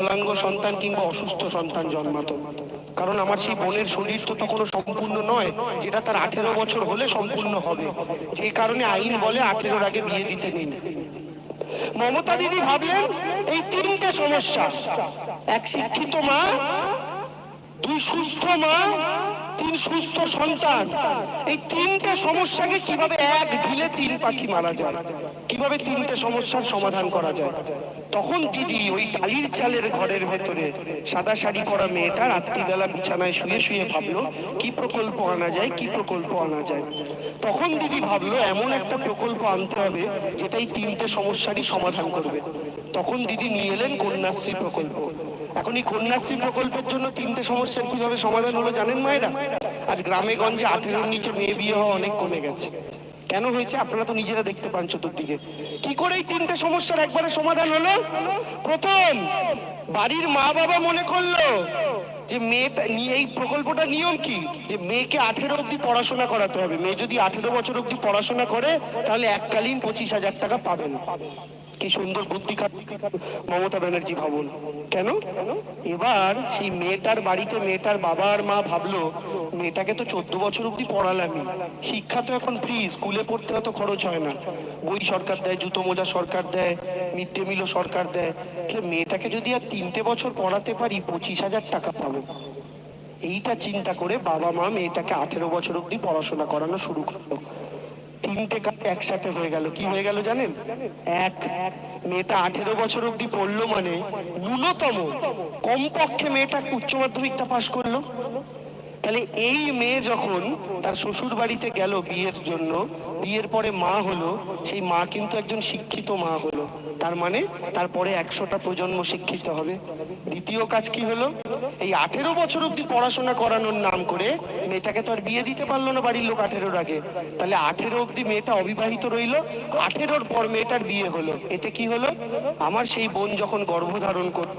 বিকলাঙ্গ সন্তান কিংবা অসুস্থ সন্তান জন্মাতো। কারণ আমার সেই বোনের শরীর তো তখনও সম্পূর্ণ নয়, যেটা তার আঠেরো বছর হলে সম্পূর্ণ হবে। যে কারণে আইন বলে আঠেরোর আগে বিয়ে দিতে নেই। মমতা দিদি ভাবলেন, এই তিনটে সমস্যা। এক শিক্ষিত মা, দুই সুস্থ মা তিন সুস্থ সন্তান। এই তিনটে সমস্যাকে কীভাবে এক ঢিলে তিন পাখি মারা যায়, কীভাবে তিনটে সমস্যার সমাধান করা যায়? তখন দিদি ওই টালির চালের ঘরের ভেতরে সাদা শাড়ি পরা মেয়েটা রাত্রিবেলা বিছানায় শুয়ে শুয়ে ভাবলো, কি প্রকল্প আনা যায়, কি প্রকল্প আনা যায়? তখন দিদি ভাবলো, এমন একটা প্রকল্প আনতে হবে যেটা এই তিনটে সমস্যারই সমাধান করবে। তখন দিদি নিয়ে এলেন কন্যাশ্রী প্রকল্প। এখন এই কন্যাশ্রী প্রকল্পের জন্য তিনটে সমস্যার কীভাবে সমাধান হলো জানেন মায়েরা? আজ গ্রামে গঞ্জে আঠেরোর নিচে মেয়ে বিয়ে হওয়া অনেক কমে গেছে। কেন হয়েছে? আপনারা তো নিজেরা দেখতে পান চতুর্দিকে। কি করে এই তিনটে সমস্যার একবারে সমাধান হলো? প্রথম, বাড়ির মা বাবা মনে করল যে মেয়েটা এই প্রকল্পটা নিয়ম কি? যে মেয়েকে আঠেরো অব্দি পড়াশোনা করাতে হবে। মেয়ে যদি আঠেরো বছর অব্দি পড়াশোনা করে, তাহলে এককালীন পঁচিশ হাজার টাকা পাবেন। কি সুন্দর বুদ্ধি মমতা ব্যানার্জি ভবন। কেন? এবার সেই মেয়েটার বাড়িতে মেয়েটার বাবা আর মা ভাবলো, মেয়েটাকে তো চোদ্দ বছর অব্দি পড়ালামই। শিক্ষা তো এখন ফ্রি স্কুলে পড়তে অত খরচ হয় না। বই সরকার দেয়, জুতো মোজা সরকার দেয় মিড ডে মিলও সরকার দেয়। তাহলে মেয়েটাকে যদি আর তিনটে বছর পড়াতে পারি, পঁচিশ হাজার টাকা পাবো। এইটা চিন্তা করে বাবা মা মেয়েটাকে আঠেরো বছর অব্দি পড়াশোনা করানো শুরু করল। তিনটে কাজ একসাথে হয়ে গেল। কি হয়ে গেল জানেন? এক, মেয়েটা আঠেরো বছর অব্দি পড়ল মানে ন্যূনতম কমপক্ষে মেয়েটা উচ্চ মাধ্যমিকটা পাশ করল। তাহলে এই মেয়ে যখন তার শ্বশুর বাড়িতে গেল বিয়ের জন্য, বিয়ের পরে মা হলো, সেই মা কিন্তু একজন শিক্ষিত মা হলো। তার মানে তারপরে একশোটা প্রজন্ম শিক্ষিত হবে। দ্বিতীয় কাজ কি হলো? এই আঠেরো বছর অব্দি পড়াশোনা করানোর নাম করে মেয়েটাকে তো আর বিয়ে দিতে পারল না বাড়ির লোক আঠেরোর আগে। তাহলে আঠেরো অব্দি মেয়েটা অবিবাহিত রইল, আঠেরোর পর মেয়েটার বিয়ে হলো। এতে কি হলো? আমার সেই বোন যখন গর্ভধারণ করল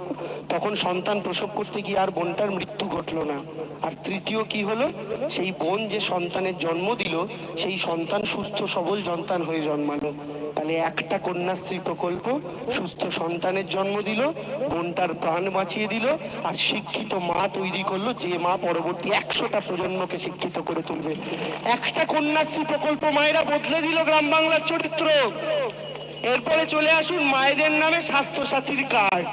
তখন সন্তান প্রসব করতে গিয়ে আর বোনটার মৃত্যু ঘটলো না। আর তৃতীয় কি হলো? সেই বোন যে সন্তানের জন্ম দিল, সেই সন্তান সুস্থ, সবল সন্তান হয়ে জন্মালো। তাহলে একটা কন্যাশ্রী প্রকল্প, সুস্থ সন্তানের জন্ম দিল, বোনটার প্রাণ বাঁচিয়ে দিল, আর শিক্ষিত মা তৈরি করল, যে মা পরবর্তী একশোটা প্রজন্মকে শিক্ষিত করে তুলবে। একটা কন্যাশ্রী প্রকল্প মায়েরা বদলে দিল গ্রাম বাংলার চরিত্র। এরপরে চলে আসুন মায়েদের নামে স্বাস্থ্য সাথীর কার্ড।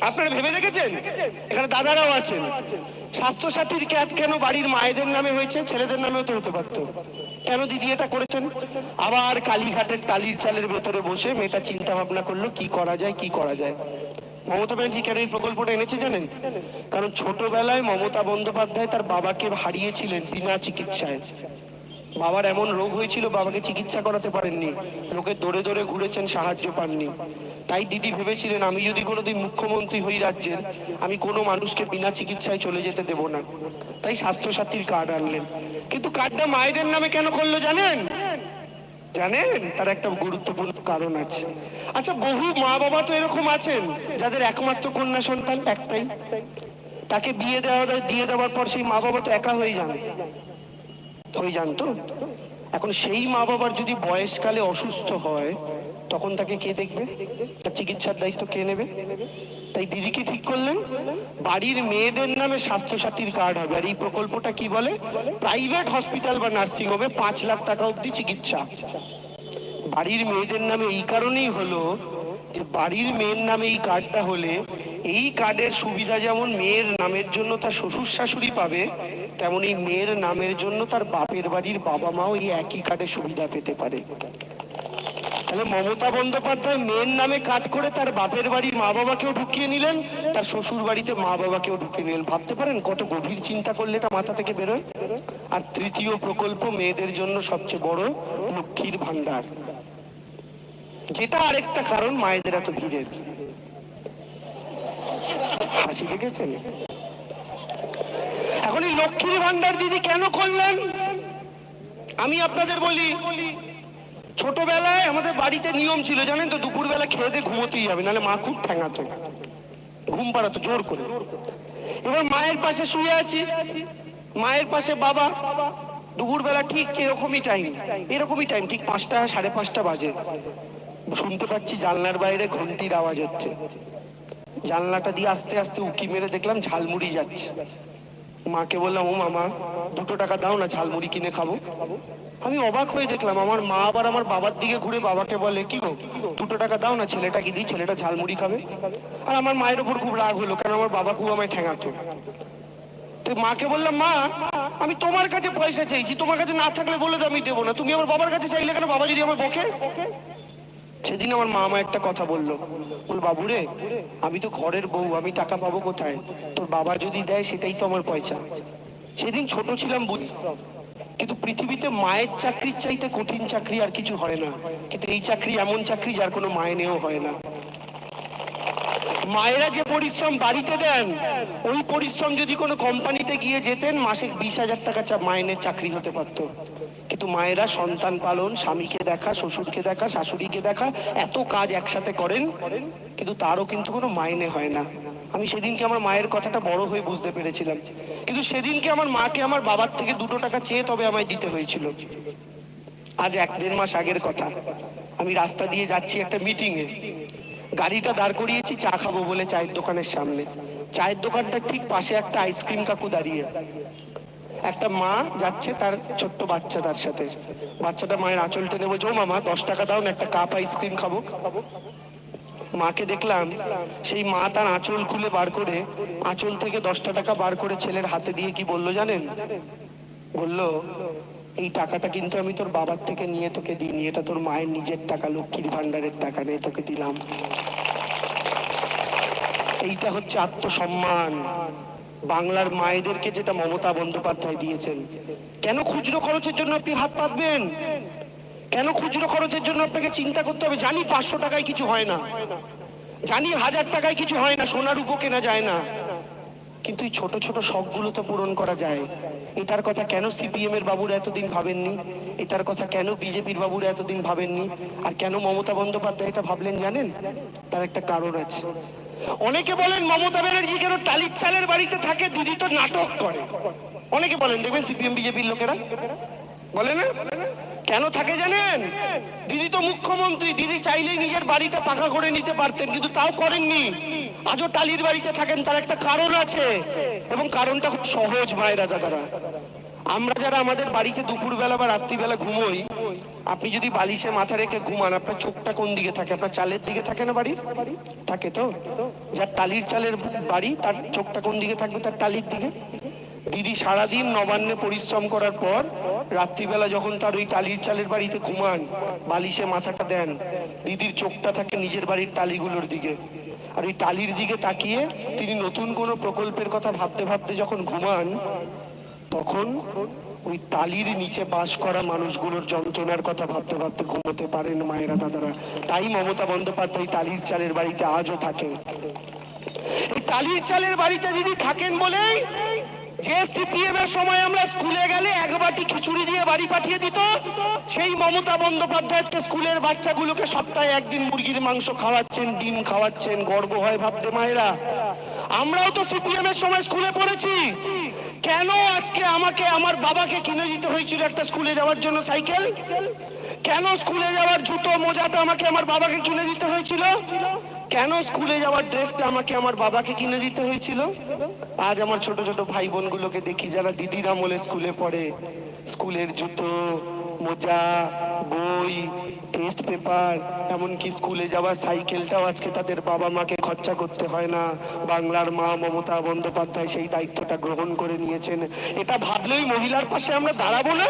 আপনারা ভেবে দেখেছেন? এখানে দাদারাও আছেন। স্বাস্থ্য সাথীর ক্যাট কেন বাড়ির মায়েদের নামে হয়েছে? ছেলেদের নামেও তো হতে পারতো। কেন দিদি এটা করেছেন? আবার কালীঘাটের টালির চালের ভেতরে বসে মেয়েটা চিন্তা ভাবনা করল, কি করা যায়, কি করা যায়? মমতা ব্যানার্জি কেন এই প্রকল্পটা এনেছে জানেন? কারণ ছোটবেলায় মমতা বন্দ্যোপাধ্যায় তার বাবাকে হারিয়েছিলেন বিনা চিকিৎসায়। বাবার এমন রোগ হয়েছিল, বাবাকে চিকিৎসা করাতে পারেননি। লোকে দৌড়ে দৌড়ে ঘুরেছেন, সাহায্য পাননি। তাই দিদি ভেবেছিলেন, আমি যদি কোনোদিন মুখ্যমন্ত্রী হই রাজ্যের, আমি কোনো মানুষকে বিনা চিকিৎসায় চলে যেতে দেব না। তাই স্বাস্থ্যসাথীর কার্ড আনলেন। কিন্তু কার্ডটা মায়েদের নামে কেন করল জানেন? জানেন? তার একটা গুরুত্বপূর্ণ কারণ আছে। আচ্ছা বহু মা বাবা তো এরকম আছেন, যাদের একমাত্র কন্যা সন্তান একটাই। তাকে বিয়ে দেওয়া দিয়ে দেওয়ার পর সেই মা বাবা তো একা হয়ে যান। হয়ে যান তো? এখন সেই মা বাবার যদি বয়সকালে অসুস্থ হয় তখন তাকে কে দেখবে? তার চিকিৎসার দায়িত্ব কে নেবে? তাই দিদি কি ঠিক করলেন, বাড়ির মেয়েদের নামে স্বাস্থ্য সাথীর কার্ড হবে। আর এই প্রকল্পটা কি বলে? প্রাইভেট হসপিটাল বা নার্সিং হোমে পাঁচ লাখ টাকা অবধি চিকিৎসা। বাড়ির মেয়েদের নামে এই কারণেই হলো যে বাড়ির মেয়ের নামে এই কার্ডটা হলে এই কার্ডের সুবিধা যেমন মেয়ের নামের জন্য তার শ্বশুর শাশুড়ি পাবে, তেমন এই মেয়ের নামের জন্য তার বাপের বাড়ির বাবা মাও এই একই কার্ডের সুবিধা পেতে পারে। তাহলে মমতা বন্দ্যোপাধ্যায় মেয়ের নামে কাট করে তার বাপের বাড়ির মা বাবাকেও ঢুকিয়ে নিলেন, তার শ্বশুর বাড়িতে মা বাবাকেও ঢুকিয়ে নিলেন। ভাবতে পারেন কত গভীর চিন্তা করলে এটা মাথা থেকে বেরোয়? আর তৃতীয় প্রকল্প মেয়েদের জন্য সবচেয়ে বড় লক্ষ্মীর ভান্ডার যেটা আরেকটা কারণ, মায়েদের এত ভিড়ের। হাসি দেখেছেন? এখন এই লক্ষ্মীর ভান্ডার দিদি কেন করলেন? আমি আপনাদের বলি ছোটবেলায় আমাদের বাড়িতে নিয়ম ছিল, জানেন তো, দুপুরবেলা খেয়ে দিয়ে ঘুমোতেই হবে, নাহলে মা খুব ঠ্যাঙাতো ঘুম পাড়াতো, জোর করে। এবার মায়ের পাশে শুয়ে আছি। মায়ের পাশে বাবা, দুপুরবেলা ঠিক এরকমই টাইম এরকমই টাইম ঠিক পাঁচটা, সাড়ে পাঁচটা বাজে। শুনতে পাচ্ছি জানলার বাইরে ঘন্টির আওয়াজ হচ্ছে। জানলাটা দিয়ে আস্তে আস্তে উকি মেরে দেখলাম ঝালমুড়ি যাচ্ছে। মাকে বললাম, ও মামা, দুটো টাকা দাও না, ঝালমুড়ি কিনে খাব। আমি অবাক হয়ে দেখলাম, আমার মা আবার আমার বাবার দিকে ঘুরে বাবাকে বলে, কি গো, দুটো টাকা দাও না ছেলেটাকে দিই, ছেলেটা ঝালমুড়ি খাবে? আর আমার মায়ের ওপর খুব রাগ হলো, কারণ আমার বাবা খুব আমায় ঠেঙাতো। মাকে বললাম, মা, আমি তোমার কাছে পয়সা চাইছি, তোমার কাছে না থাকলে বলে তো আমি দেবো না, তুমি আমার বাবার কাছে চাইলে কেন, বাবা যদি আমার বকে? সেদিন আমার মা আমার একটা কথা বলল বল বাবু রে, আমি তো ঘরের বউ, আমি টাকা পাবো কোথায়? তোর বাবা যদি দেয়, সেটাই তো আমার পয়সা। সেদিন ছোট ছিলাম বুঝি কিন্তু পৃথিবীতে মায়ের চাকরির চাইতে কঠিন চাকরি আর কিছু হয় না। কিন্তু এই চাকরি এমন চাকরি যার কোনো মায়নেও হয় না। মায়েরা যে পরিশ্রম বাড়িতে দেন, ওই পরিশ্রম যদি কোনো কোম্পানিতে গিয়ে যেতেন, মাসে বিশ হাজার টাকা মাইনের চাকরি হতে পারত। কিন্তু মায়েরা সন্তান পালন, স্বামীকে দেখা, শ্বশুরকে দেখা, শাশুড়িকে দেখা, এত কাজ একসাথে করেন, কিন্তু তারও কিন্তু কোনো মাইনে হয় না। আমি সেদিনকে আমার মায়ের কথাটা বড় হয়ে বুঝতে পেরেছিলাম। কিন্তু সেদিনকে আমার মাকে আমার বাবার থেকে দুটো টাকা চেয়ে তবে আমায় দিতে হয়েছিল। আজ এক দেড় মাস আগের কথা। আমি রাস্তা দিয়ে যাচ্ছি একটা মিটিংয়ে গাড়িটা দাঁড় করিয়েছি, চা খাব বলে চায়ের দোকানের সামনে। চায়ের দোকানটার ঠিক পাশে একটা আইসক্রিম কাকু দাঁড়িয়ে। একটা মা যাচ্ছে তার ছোট্ট বাচ্চা তার সাথে। বাচ্চাটা মায়ের আঁচল টেনে বলছে ও মামা, দশ টাকা দাও, না একটা কাপ আইসক্রিম খাব খাব। মাকে দেখলাম, সেই মা তার আঁচল খুলে বার করে, আঁচল থেকে দশটা টাকা বার করে ছেলের হাতে দিয়ে কি বলল জানেন? বলল, এই টাকাটা কিন্তু আমি তোর বাবার থেকে নিয়ে তোকে দিইনি, এটা তোর মায়ের নিজের টাকা, লক্ষ্মীর ভান্ডারের টাকা নিয়ে তোকে দিলাম। এইটা হচ্ছে আত্মসম্মান। বাংলার মায়েদেরকে যেটা মমতা বন্দ্যোপাধ্যায় দিয়েছেন। কেন খুচরো খরচের জন্য আপনি হাত পাতবেন? কেন খুচরো খরচের জন্য আপনাকে চিন্তা করতে হবে? জানি পাঁচশো টাকায় কিছু হয় না। জানি হাজার টাকায় কিছু হয় না, সোনার উপো কেনা যায় না। কিন্তু এই ছোট ছোট শখগুলো তো পূরণ করা যায়। এটার কথা কেন সিপিএম এর বাবুরা এতদিন ভাবেননি? এটার কথা কেন বিজেপির বাবুরা এতদিন ভাবেননি? আর কেন মমতা বন্দ্যোপাধ্যায় এটা ভাবলেন জানেন? তার একটা কারণ আছে। অনেকে বলেন মমতা ব্যানার্জি কেন টালির চালের বাড়িতে থাকে দিদি তো নাটক করে। অনেকে বলেন, দেখবেন সিপিএম, বিজেপির লোকেরা বলে না? কেন থাকে জানেন? দিদি তো মুখ্যমন্ত্রী, দিদি চাইলেই নিজের বাড়িটা পাকা করে নিতে পারতেন, কিন্তু তাও করেননি। আজও টালির বাড়িতে থাকেন, তার একটা কারণ আছে। এবং কারণটা খুব সহজ মায়েরা দাদারা। আমরা যারা আমাদের বাড়িতে দুপুরবেলা বা রাত্রিবেলা ঘুমোই, আপনি যদি বালিশে মাথা রেখে ঘুমান, আপনার চোখটা কোন দিকে থাকে? আপনার চালের দিকে থাকে না বাড়ির? থাকে তো? যার টালির চালের বাড়ি, তার চোখটা কোন দিকে থাকবে? তার টালির দিকে? দিদি সারাদিন নবান্নে পরিশ্রম করার পর রাত্রিবেলা যখন তার ওই টালির চালের বাড়িতে ঘুমান, বালিশে মাথাটা দেন, দিদির চোখটা থাকে নিজের বাড়ির টালিগুলোর দিকে। আর ওই টালির দিকে তাকিয়ে তিনি নতুন কোনো প্রকল্পের কথা ভাবতে ভাবতে যখন ঘুমান, তখন ওই টালির নিচে বাস করা মানুষগুলোর যন্ত্রণার কথা ভাবতে ভাবতে ঘুমোতে পারেন মায়েরা দাদারা। তাই মমতা বন্দ্যোপাধ্যায় টালির চালের বাড়িতে আজও থাকেন। টালির চালের বাড়িতে যদি থাকেন বলেই যে সিপিএম এর সময় আমরা স্কুলে গেলে এক বাটি খিচুড়ি দিয়ে বাড়ি পাঠিয়ে দিত, সেই মমতা বন্দ্যোপাধ্যায় স্কুলের বাচ্চাগুলোকে সপ্তাহে একদিন মুরগির মাংস খাওয়াচ্ছেন, ডিম খাওয়াচ্ছেন, গর্ব হয় ভাবতে মায়েরা। আমরাও তো সিপিএম এর সময় স্কুলে পড়েছি। কেন আজকে আমাকে, আমার বাবাকে কিনে দিতে হয়েছিল একটা স্কুলে যাওয়ার জন্য সাইকেল? কেন স্কুলে যাওয়ার জুতো, মোজাটা আমাকে, আমার বাবাকে কিনে দিতে হয়েছিল? কেন স্কুলে যাওয়ার ড্রেসটা আমাকে আমার বাবাকে কিনে দিতে হয়েছিল? আজ আমার ছোট ছোট ভাই বোনগুলোকে দেখি যারা দিদির আমলে স্কুলে পড়ে। স্কুলের জুতো, মোজা, বই, টেস্ট পেপার, এমনকি স্কুলে যাওয়ার সাইকেলটাও আজকে তাদের বাবা মাকে খরচা করতে হয় না। বাংলার মা মমতা বন্দ্যোপাধ্যায় সেই দায়িত্বটা গ্রহণ করে নিয়েছেন। এটা ভাবলেই মহিলার পাশে আমরা দাঁড়াবো না?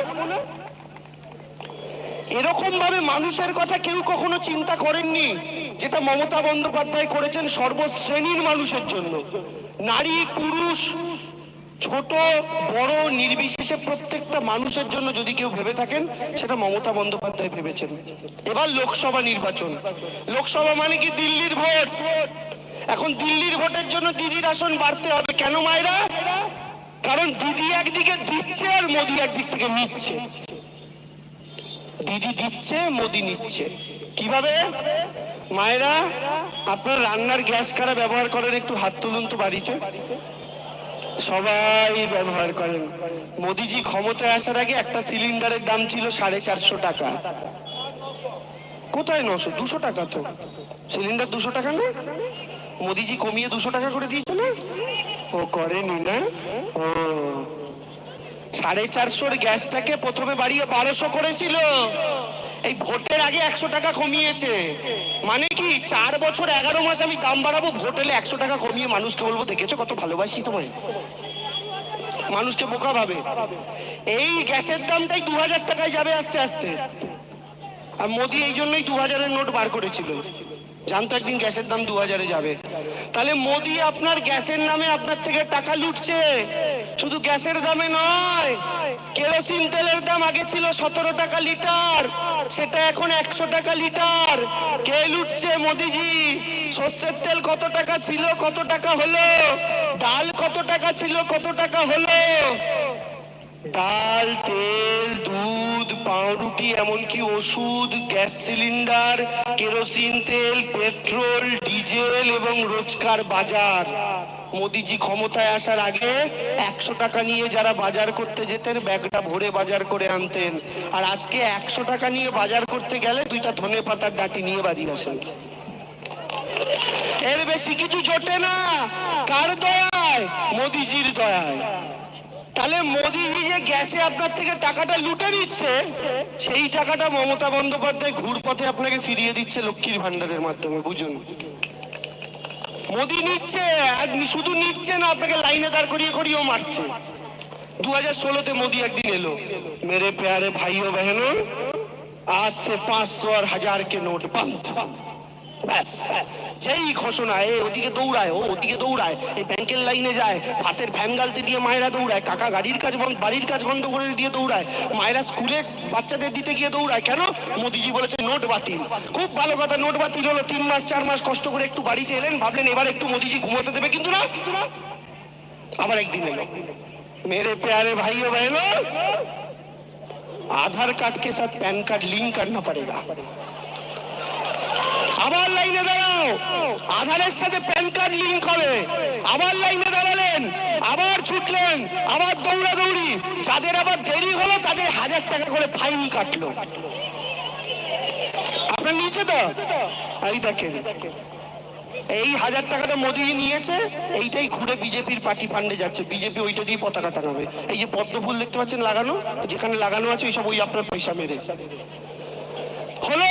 এরকম ভাবে মানুষের কথা কেউ কখনো চিন্তা করেননি, যেটা মমতা বন্দ্যোপাধ্যায় করেছেন সর্বশ্রেণীর মানুষের জন্য। নারী, পুরুষ, ছোট, বড়, নির্বিশেষে প্রত্যেকটা মানুষের জন্য যদি কেউ ভেবে থাকেন, সেটা মমতা বন্দ্যোপাধ্যায় ভেবেছেন। এবার লোকসভা নির্বাচন। লোকসভা মানে কি দিল্লির ভোট? এখন দিল্লির ভোটের জন্য দিদির আসন বাড়তে হবে কেন মায়েরা? কারণ দিদি একদিকে দিচ্ছে আর মোদি একদিক থেকে নিচ্ছে। দিদি দিচ্ছে, মোদি নিচ্ছে। কীভাবে? মায়েরা, আপনার রান্নার গ্যাস কারা ব্যবহার করেন একটু হাত তুলুন তো বাড়িতে। সবাই ব্যবহার করেন। মোদিজি ক্ষমতায় আসার আগে একটা সিলিন্ডারের দাম ছিল সাড়ে চারশো টাকা। কোথায় নশো? দুশো টাকা তো। সিলিন্ডার দুশো টাকা না? মোদিজি কমিয়ে দুশো টাকা করে দিয়েছে না? ও করেনি না? ও সাড়ে চারশোর গ্যাসটাকে প্রথমে বাড়িয়ে বারোশো করেছিল। এই ভোটের আগে একশো টাকা কমিয়েছে। মানে কি, চার বছর এগারো মাস আমি দাম বাড়াবো, ভোট এলে একশো টাকা কমিয়ে মানুষকে বলব, দেখেছ কত ভালোবাসি তোমায়? মানুষকে বোকা ভাবে। এই গ্যাসের দামটাই দু হাজার টাকায় যাবে আস্তে আস্তে। আর মোদি এই জন্যই দু হাজারের নোট বার করেছিল। জানতো একদিন গ্যাসের দাম দু হাজারে যাবে। তাহলে মোদি আপনার গ্যাসের নামে আপনার থেকে টাকা লুটছে। শুধু গ্যাসের দামে নয়, কেরোসিন তেলের দাম আগে ছিল সতেরো টাকা লিটার, সেটা এখন একশো টাকা লিটার। কে লুটছে মোদিজি, সর্ষের তেল কত টাকা ছিল, কত টাকা হলো? ডাল কত টাকা ছিল, কত টাকা হলো? ডাল তেল, দুধ, পাউরুটি, এমনকি ওষুধ, গ্যাস সিলিন্ডার, কেরোসিন, তেল, পেট্রোল, ডিজেল এবং রোজকার বাজার। মোদিজি ক্ষমতায় আসার আগে একশো টাকা নিয়ে যারা বাজার করতে যেতেন, ব্যাগটা ভরে বাজার করে আনতেন। আর আজকে একশো টাকা নিয়ে বাজার করতে গেলে দুইটা ধনে পাতার ডাটি নিয়ে বাড়ি আসেন। এর বেশি কিছু জোটে না। কার দয়ায়? মোদিজির দয়ায়। তাহলে মোদিজি যে গ্যাসে আপনার থেকে টাকাটা লুটে নিচ্ছে, সেই টাকাটা মমতা বন্দ্যোপাধ্যায় ঘুরপথে আপনাকে ফিরিয়ে দিচ্ছে লক্ষ্মীর ভান্ডারের মাধ্যমে, বুঝুন। মোদি নিচ্ছে, আর শুধু নিচ্ছে না, আপনাকে লাইনে দাঁড় করিয়ে করিয়েও মারছে। দু হাজার ষোলোতে মোদি একদিন এলো, মেরে প্যারে ও বহনো, আজ সে পাঁচশো আর হাজার কে নোট বন্ধ। ব্যাস। যেই ঘোষণা এ ওদিকে দৌড়ায় ও ওদিকে দৌড়ায় এই ব্যাংকের লাইনে যায় ভাতের ফ্যান গালতে দিয়ে মায়েরা দৌড়ায় কাকা গাড়ির কাজ বন্ধ বাড়ির কাজ বন্ধ করে দিয়ে দৌড়ায় মায়েরা স্কুলে বাচ্চাদের দিতে গিয়ে দৌড়ায় কেন মোদিজি বলেছে নোট বাতিল খুব ভালো কথা নোট বাতিল হলো তিন মাস চার মাস কষ্ট করে একটু বাড়িতে এলেন ভাবলেন এবার একটু মোদিজি ঘুমোতে দেবে কিন্তু না আবার একদিন এলো মেরে प्यारे भाइयों बहनों आधार कार्ड के साथ पैन कार्ड लिंक करना पड़ेगा আবার লাইনে দাঁড়াও। আধারের সাথে প্যান কার্ড লিঙ্ক হবে। আবার লাইনে দাঁড়ালেন, আবার ছুটলেন, আবার দৌড়াদৌড়ি। যাদের আবার দেরি হলো, তাদের হাজার টাকা করে ফাইন কাটলো। আপনার নিচে তো? এই দেখেন। এই হাজার টাকাটা মোদি নিয়েছে, এইটাই ঘুরে বিজেপির পার্টি ফান্ডে যাচ্ছে। বিজেপি ওইটা দিয়ে পতাকা টাঙাবে। এই যে পদ্ম ফুল দেখতে পাচ্ছেন লাগানো, যেখানে লাগানো আছে, ওইসব ওই আপনার পয়সা মেরে। হলো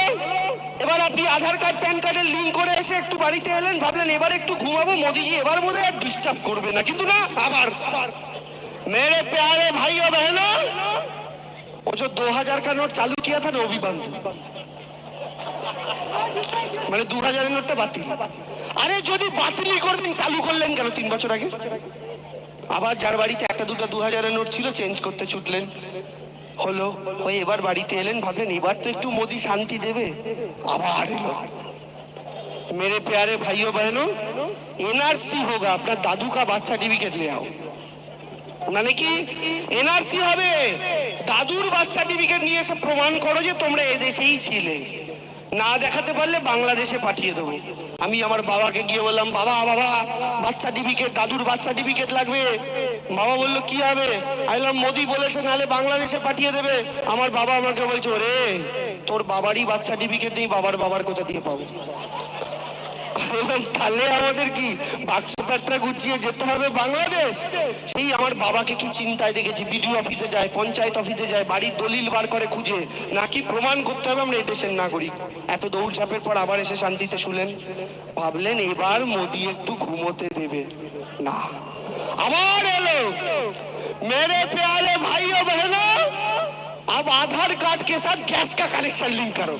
এবার আপনি আধার কার্ড, প্যান কার্ডের লিঙ্ক করে এসে একটু বাড়িতে এলেন, ভাবলেন এবার একটু ঘুমাবো, মোদিজি এবার বোধ আর ডিস্টার্ব করবে না। কিন্তু না, আবার। মেরে প্যারে ভাই ও বহনো। ও যে দো হাজার কা নোট চালু কিয়া থা না, ও মানে দু হাজারের নোটটা বাতিল। আরে যদি বাতিলই করবেন, চালু করলেন কেন তিন বছর আগে? আবার যার বাড়িতে একটা দুটো দু হাজারের নোট ছিল চেঞ্জ করতে ছুটলেন। হলো ওই এবার বাড়িতে এলেন, ভাবলেন এবার তো একটু মোদি শান্তি দেবে। আবার এলো। মেরে প্যারে ভাইও বহনো এনআরসি হোক, আপনার দাদু কা বাচ্চা সার্টিফিকেট নিয়ে আও। মানে কি এনআরসি হবে। দাদুর বাচ্চা সার্টিফিকেট নিয়ে এসে প্রমাণ করো যে তোমরা এদেশেই ছিলে। না দেখাতে পারলে বাংলাদেশে পাঠিয়ে দেবো। আমি আমার বাবাকে গিয়ে বললাম, বাবা বাবা বাচ্চা সার্টিফিকেট দাদুর বার্থ সার্টিফিকেট লাগবে। বাবা বলল, কি হবে? আমি মোদী বলেছে নাহলে বাংলাদেশে পাঠিয়ে দেবে। আমার বাবা আমাকে বলছে, ওরে, তোর বাবারই বার্থ সার্টিফিকেট নেই, বাবার বাবার কোথা দিয়ে পাবো? বললাম, তাহলে আমাদের কি বাক্স প্যাটটা গুছিয়ে যেতে হবে বাংলাদেশ সেই আমার বাবাকে কি চিন্তায় দেখেছি বিডিও অফিসে যায় পঞ্চায়েত অফিসে যায় বাড়ির দলিল বার করে খুঁজে নাকি প্রমাণ করতে হবে আমরা এই দেশের নাগরিক এত দৌড়ঝাঁপের পর আবার এসে শান্তিতে শুলেন ভাবলেন এবার মোদি একটু ঘুমোতে দেবে না আবার এলো मेरे प्यारे भाइयों बहनों अब आधार कार्ड के साथ गैस का कनेक्शन लिंक करो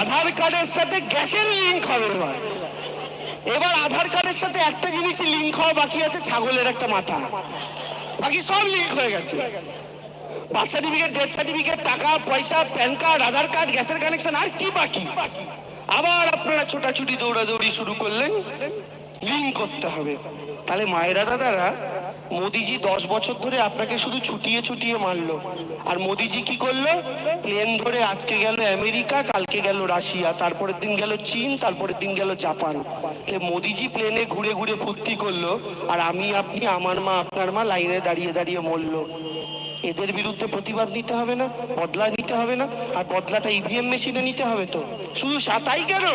আধার কার্ডের সাথে গ্যাসের লিঙ্ক হবে এবার। এবার আধার কার্ডের সাথে একটা জিনিসই লিঙ্ক হওয়া বাকি আছে, ছাগলের একটা মাথা। বাকি সব লিঙ্ক হয়ে গেছে। বার্থ সার্টিফিকেট ডেথ সার্টিফিকেট টাকা, পয়সা প্যান কার্ড আধার কার্ড গ্যাসের কানেকশন আর কি বাকি? আবার আপনারা ছোটাছুটি, দৌড়াদৌড়ি শুরু করলেন। লিঙ্ক করতে হবে। তাহলে মায়েরা, দাদারা মোদিজি দশ বছর ধরে আপনাকে শুধু ছুটিয়ে ছুটিয়ে মারলো। আর মোদিজি কি করল? প্লেন ধরে আজকে গেল আমেরিকা, কালকে গেল রাশিয়া, তারপরের দিন গেল চীন, তারপরের দিন গেল জাপান। মোদিজি প্লেনে ঘুরে ঘুরে ফুর্তি করল, আর আমি, আপনি, আমার মা, আপনার মা লাইনে দাঁড়িয়ে দাঁড়িয়ে মরলো। এদের বিরুদ্ধে প্রতিবাদ নিতে হবে না, বদলা নিতে হবে না, আর বদলাটা ইভিএম মেশিনে নিতে হবে তো। শুধু সাতাই কেন?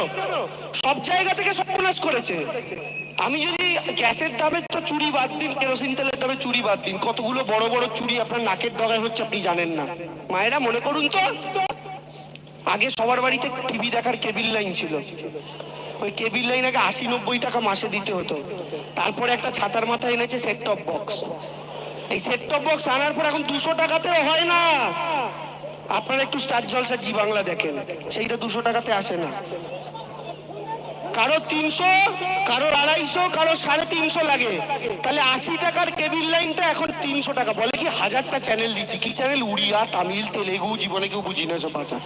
সব জায়গা থেকে সর্বনাশ করেছে। আমি যদি গ্যাসের দামে তো চুরি বাদ দিন, কেরোসিন তেলের দামে চুরি বাদ দিন, কতগুলো বড় বড় চুরি আপনার নাকের ডগায় হচ্ছে আপনি জানেন না। মায়েরা মনে করুন তো, আগে সবার বাড়িতে টিভি দেখার কেবিল লাইন ছিল। ওই কেবিল লাইন আগে আশি নব্বই টাকা মাসে দিতে হতো। তারপরে একটা ছাতার মাথায় এনেছে সেট টপ বক্স এই সেট টপ বক্স আনার পর এখন দুশো টাকাতেও হয় না। আপনারা একটু স্টার জলসা জি বাংলা দেখেন, সেইটা দুশো টাকাতে আসে না। কারও তিনশো কারও আড়াইশো কারও সাড়ে তিনশো লাগে। তাহলে আশি টাকার কেবিল লাইনটা এখন তিনশো টাকা। বলে কি হাজারটা চ্যানেল দিচ্ছি? কি চ্যানেল উড়িয়া, তামিল, তেলেগু, জীবনে কেউ বুঝি না সব ভাষা।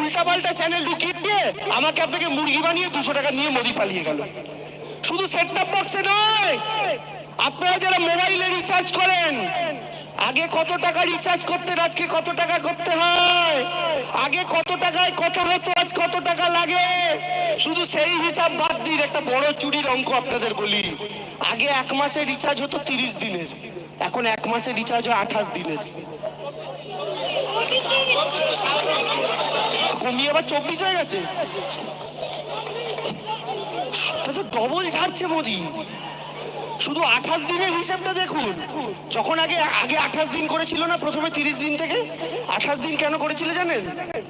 উল্টা পাল্টা চ্যানেল ঢুকিয়ে দিয়ে আমাকে আপনাকে মুরগি বানিয়ে দুশো টাকা নিয়ে মোদি পালিয়ে গেল। শুধু সেট টপ বক্সে নয়, আপনারা যারা মোবাইলে রিচার্জ করেন আগে কত টাকা রিচার্জ করতে আজকে কত টাকা করতে হয়? আগে কত টাকায় কথা হতো, আজ কত টাকা লাগে? শুধু সেই হিসাব বাদ দিন একটা বড় চুরির অঙ্ক আপনাদের বলি। আগে এক মাসে রিচার্জ হতো তিরিশ দিনের, এখন এক মাসে রিচার্জ হয় আঠাশ দিনের। কমিয়ে আবার চব্বিশ হয়ে গেছে? ডবল ঝাড়ছে মোদি। শুধু আঠাশ দিনের হিসাবটা দেখুন। যখন আগে আগে আঠাশ দিন করেছিল না প্রথমে তিরিশ দিন থেকে? আঠাশ দিন কেন করেছিল জানেন?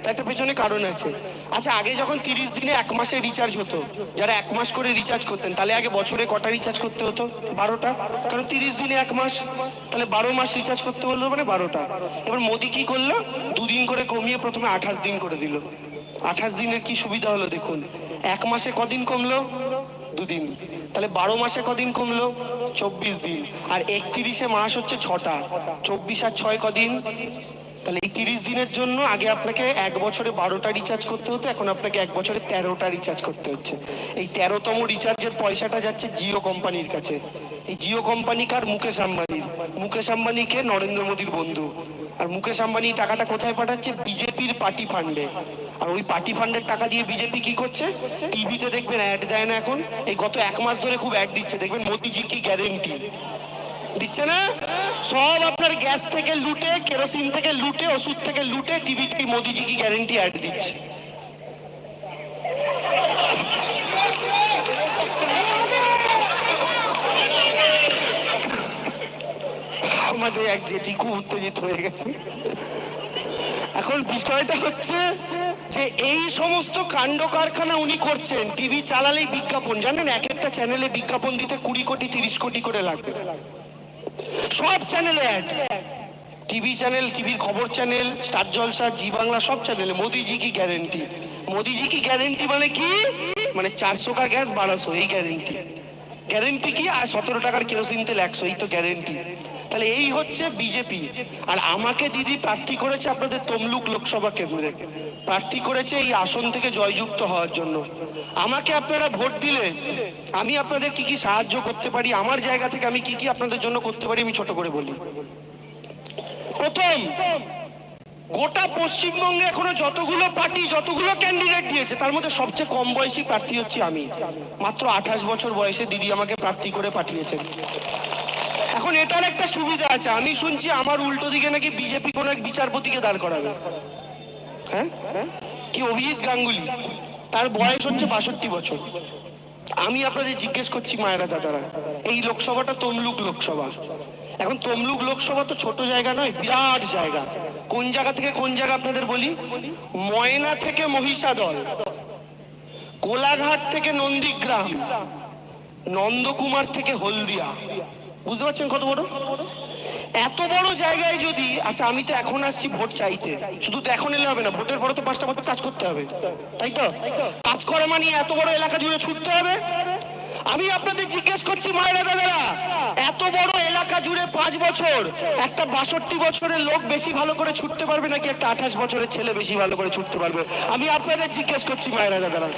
তার একটা পেছনে কারণ আছে। আচ্ছা আগে যখন তিরিশ দিনে এক মাসে রিচার্জ হতো, যারা এক মাস করে রিচার্জ করতেন, তাহলে আগে বছরে কটা রিচার্জ করতে হতো? বারোটা? কারণ তিরিশ দিনে এক মাস। তাহলে বারো মাস রিচার্জ করতে হলো মানে বারোটা। এবার মোদি কি করল? দুদিন করে কমিয়ে প্রথমে আঠাশ দিন করে দিল। আঠাশ দিনের কি সুবিধা হলো দেখুন। এক মাসে কদিন কমলো? দুদিন। তাহলে বারো মাসে কদিন কমলো? চব্বিশ দিন। আর একত্রিশে মাস হচ্ছে ছটা। চব্বিশ আর ছয় কদিন? তাহলে এই তিরিশ দিনের জন্য আগে আপনাকে এক বছরে বারোটা রিচার্জ করতে হতো, এখন আপনাকে এক বছরে তেরোটা রিচার্জ করতে হচ্ছে। এই তেরোতম রিচার্জের পয়সাটা যাচ্ছে জিও কোম্পানির কাছে। এই জিও কোম্পানি কার? মুকেশ আম্বানির। মুকেশ আম্বানিকে নরেন্দ্র মোদীর বন্ধু। আর মুকেশ আম্বানি টাকাটা কোথায় পাঠাচ্ছে? বিজেপির পার্টি ফান্ডে আর ওই পার্টি ফান্ডের টাকা দিয়ে বিজেপি কি করছে? টিভিতে দেখবেন অ্যাড দেয় না এখন। এই গত এক মাস ধরে খুব অ্যাড দিচ্ছে। দেখবেন, মোদিজি কি গ্যারেন্টি দিচ্ছে না? সব আপনার গ্যাস থেকে লুটে কেরোসিন থেকে লুটে, ওষুধ থেকে লুটে টিভিতে মোদিজি কি গ্যারেন্টি অ্যাড দিচ্ছে? আমাদের এক জেঠি খুব উত্তেজিত হয়ে গেছে। এখন বিষয়টা হচ্ছে যে এই সমস্ত কাণ্ড কারখানা উনি করছেন, টিভি চালালেই বিজ্ঞাপন। জানেন, এক একটা চ্যানেলে বিজ্ঞাপন দিতে কুড়ি কোটি, তিরিশ কোটি করে লাগবে। সব চ্যানেলে অ্যাড টিভি চ্যানেল টিভির খবর channel star Jalsha Zee Bangla সব চ্যানেলে মোদিজি কি গ্যারেন্টি মোদিজি কি গ্যারেন্টি মানে কি? মানে চারশো কা গ্যাস বারোশো, এই গ্যারেন্টি গ্যারেন্টি কি? আর সতেরো টাকার কেরোসিন তেল একশো, এই তো গ্যারেন্টি তাহলে এই হচ্ছে বিজেপি। আর আমাকে দিদি প্রার্থী করেছে আপনাদের তমলুক লোকসভা কেন্দ্রে। প্রার্থী করেছে এই আসন থেকে জয়যুক্ত হওয়ার জন্য। আমাকে আপনারা ভোট দিলে আমি আপনাদের কি কি সাহায্য করতে পারি, আমার জায়গা থেকে আমি কি কি আপনাদের জন্য করতে পারি আমি ছোট করে বলি। প্রথম, গোটা পশ্চিমবঙ্গে এখনও যতগুলো পার্টি, যতগুলো ক্যান্ডিডেট দিয়েছে, তার মধ্যে সবচেয়ে কম বয়সী প্রার্থী হচ্ছে আমি। মাত্র আঠাশ বছর বয়সে দিদি আমাকে প্রার্থী করে পাঠিয়েছেন। এখন এটার একটা সুবিধা আছে। আমি শুনছি আমার উল্টো দিকে নাকি বিজেপি কোনো এক বিচারপতিকে দাঁড় করাবে। হ্যাঁ? কি অভিজিৎ গাঙ্গুলি? তার বয়স হচ্ছে বাষট্টি বছর। আমি আপনাদের জিজ্ঞেস করছি মায়েরা দাদারা, এই লোকসভাটা তমলুক লোকসভা। এখন তমলুক লোকসভা তো ছোট জায়গা নয়, বিরাট জায়গা। কোন জায়গা থেকে কোন জায়গা আপনাদের বলি? ময়না থেকে মহিষাদল। কোলাঘাট থেকে নন্দীগ্রাম। নন্দকুমার থেকে হলদিয়া। বুঝতে পারছেন কত বড়? এত বড় জায়গায় যদি আচ্ছা আমি তো এখন আসছি ভোট চাইতে। শুধু তো এখন এলে হবে না, ভোটের পরে তো পাঁচটা বছর কাজ করতে হবে। তাই তো? কাজ করা মানে এত বড় এলাকা জুড়ে ছুটতে হবে? আমি আপনাদের জিজ্ঞেস করছি, মায়েরা দাদারা, এত বড় এলাকা জুড়ে পাঁচ বছর, একটা বাষট্টি বছরের লোক বেশি ভালো করে ছুটতে পারবে নাকি একটা আঠাশ বছরের ছেলে বেশি ভালো করে ছুটতে পারবে? আমি আপনাদের জিজ্ঞেস করছি, মায়েরা দাদারা।